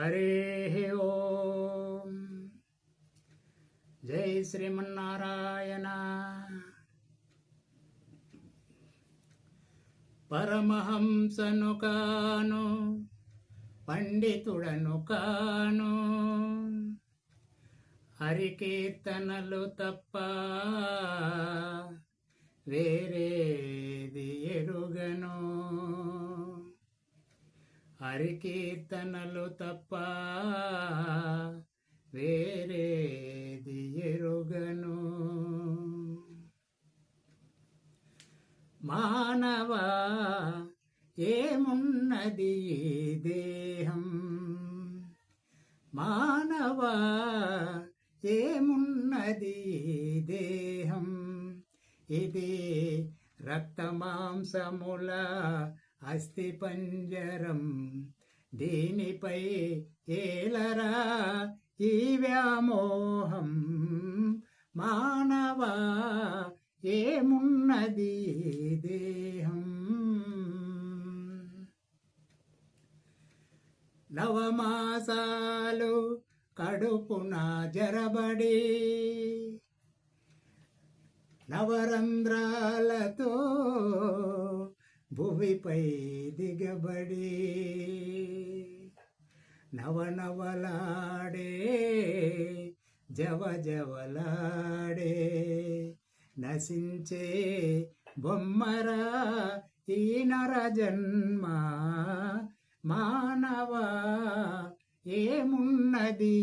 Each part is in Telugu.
హరే ఓం. జై శ్రీమన్నారాయణ. పరమహంసను కాను పండితుడను కాను. హరికీర్తనలు తప్ప వేరేది ఎరుగను. హరికీర్తనలు తప్ప వేరేది ఎరుగను. మానవా ఏమున్నది ఈ దేహం? మానవా ఏమున్నది ఈ దేహం? ఇది రక్తమాంసముల అస్థి పంజరం దీనిపై ఏలరా ఈ వ్యామోహం? మానవా ఏమున్నది దేహం? నవమాసాలు కడుపున జరబడి నవరంధ్రాలతో భువిపై దిగబడి నవనవలాడే జవ జవలాడే నశించే బొమ్మరా ఈ నర జన్మ మానవ ఏమున్నది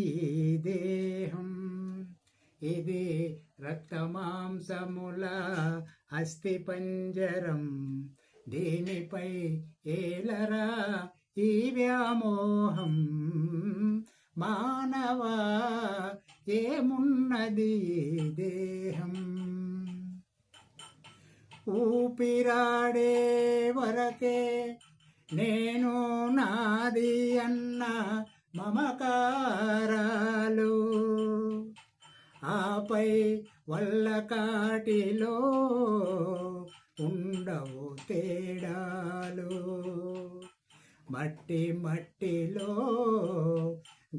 దేహం? ఇది రక్తమాంసముల అస్థి పంజరం దీనిపై ఏలరా ఈ వ్యామోహం. మానవా ఏమున్నది దేహం? ఊపిరాడే వరకే నేను నాది అన్న మమకారాలు. ఆపై వల్ల కాటిలో ఉండవు తేడాలు. మట్టి మట్టిలో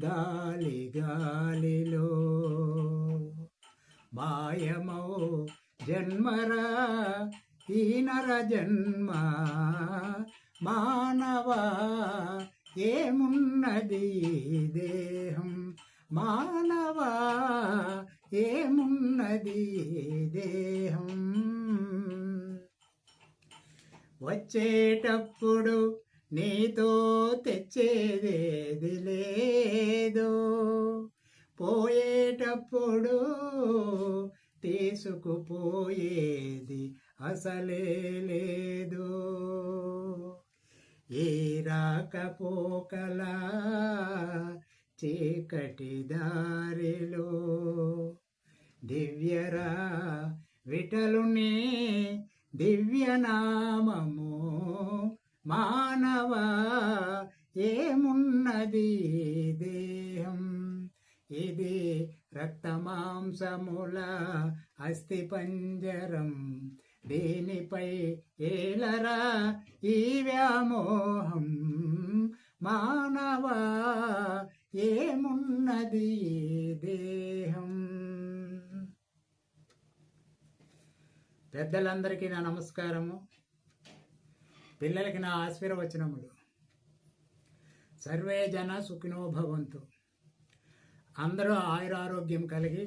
గాలి గాలిలో. మాయమౌ జన్మరా ఈ నర జన్మ? మానవా ఏమున్నది దేహం? మానవా ఏమున్నది దేహం? వచ్చేటప్పుడు నీతో తెచ్చేదేది లేదు. పోయేటప్పుడు తీసుకుపోయేది అసలే లేదు. ఏ రాకపోకలా చీకటి దారిలో దివ్యరా విటలునే దివ్యనామము మానవా ఏమున్నది దేహం? ఇది రక్తమాంసముల అస్థి పంజరం దీనిపై ఏలరా ఈ వ్యామోహం. మానవా ఏమున్నది దే దేహం పెద్దలందరికీ నా నమస్కారము. పిల్లలకి నా ఆశీర్వచనములు. సర్వే జన సుఖినో భవంతు. అందరూ ఆయురారోగ్యం కలిగి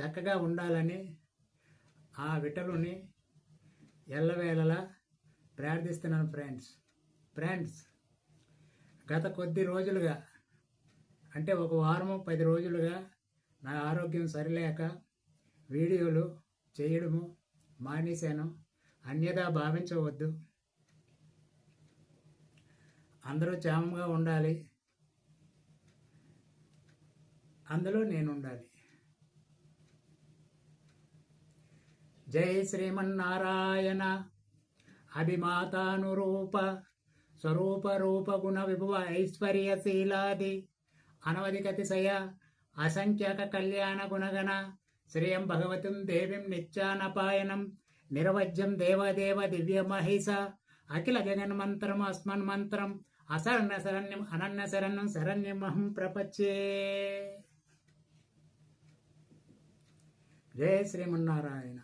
చక్కగా ఉండాలని ఆ విటలుని ఎల్లవేళలా ప్రార్థిస్తున్నాను ఫ్రెండ్స్. ఫ్రెండ్స్ గత కొద్ది రోజులుగా అంటే ఒక వారము పది రోజులుగా నా ఆరోగ్యం సరిలేక వీడియోలు చేయడము మానేశాను. అన్యదా భావించవద్దు. అందరూ క్షేమంగా ఉండాలి. అందులో నేను ఉండాలి జై శ్రీమన్నారాయణ. అభిమాతానురూప స్వరూప రూప గుణ విభువ ఐశ్వర్యశీలాది అనవధికతిశయ అసంఖ్యాక కళ్యాణ గుణగణ శ్రియం భగవతి దేవీం నిత్యానపాయనం నిరవజ్యం దేవదేవ దివ్యమహిష అఖిల జగన్మంత్రం అస్మన్మంత్రం అసరణ్య శరణ్యం అనన్య శరణ్యం శరణ్యమహం ప్రపంచే జయ శ్రీమన్నారాయణ.